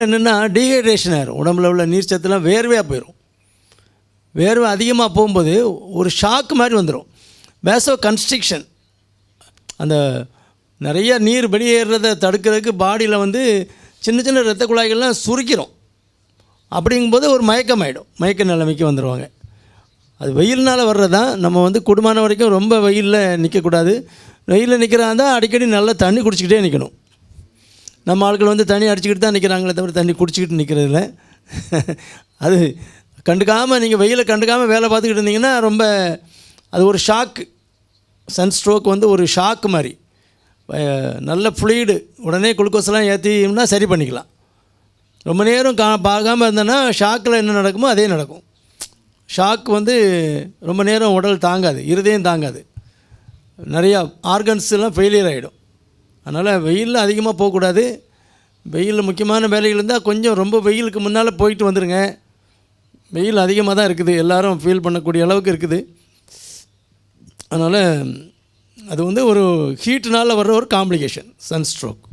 என்னென்னா டீஹைட்ரேஷன் ஆயிரும். உடம்புல உள்ள நீர் சத்துலாம் வேர்வையாக போயிடும் வேர்வை அதிகமாக போகும்போது ஒரு ஷாக்கு மாதிரி வந்துடும் பேசோ கன்ஸ்ட்ரிக்ஷன் அந்த நிறைய நீர் வெளியேறதை தடுக்கிறதுக்கு பாடியில் வந்து சின்ன சின்ன இரத்த குழாய்கள்லாம் சுருக்கிறோம் அப்படிங்கும்போது ஒரு மயக்கம் ஆகிடும் மயக்க நிலைமைக்கு வந்துடுவாங்க அது வெயில்னால் வர்றது தான் நம்ம வந்து குடும்பமான வரைக்கும் ரொம்ப வெயிலில் நிற்கக்கூடாது வெயிலில் நிற்கிறாந்தா அடிக்கடி நல்லா தண்ணி குடிச்சிக்கிட்டே நிற்கணும் நம்ம ஆட்கள் வந்து தண்ணி அடிச்சுக்கிட்டு தான் நிற்கிறாங்களே தவிர தண்ணி குடிச்சிக்கிட்டு நிற்கிறதில்ல அது கண்டுக்காமல் நீங்கள் வெயிலை கண்டுக்காமல் வேலை பார்த்துக்கிட்டு இருந்தீங்கன்னா ரொம்ப அது ஒரு ஷாக்கு சன் ஸ்ட்ரோக் வந்து ஒரு ஷாக்கு மாதிரி. நல்ல ஃப்ளூயிடு உடனே குளுக்கோஸ்லாம் ஏற்றினா சரி பண்ணிக்கலாம். ரொம்ப நேரம் கா பார்க்காம இருந்தேன்னா ஷாக்கில் என்ன நடக்குமோ அதே நடக்கும். ஷாக் வந்து ரொம்ப நேரம் உடல் தாங்காது இருதயம் தாங்காது. நிறையா ஆர்கன்ஸ் எல்லாம் ஃபெயிலியர் ஆகிடும் அதனால் வெயிலில் அதிகமாக போகக்கூடாது. வெயிலில் முக்கியமான வேலைகள் இருந்தால் கொஞ்சம் ரொம்ப வெயிலுக்கு முன்னால் போயிட்டு வந்துடுங்க வெயில் அதிகமாக தான் இருக்குது. எல்லோரும் ஃபீல் பண்ணக்கூடிய அளவுக்கு இருக்குது. அதனால் அது வந்து ஒரு ஹீட்னால் வர்ற ஒரு காம்ப்ளிகேஷன் சன் ஸ்ட்ரோக்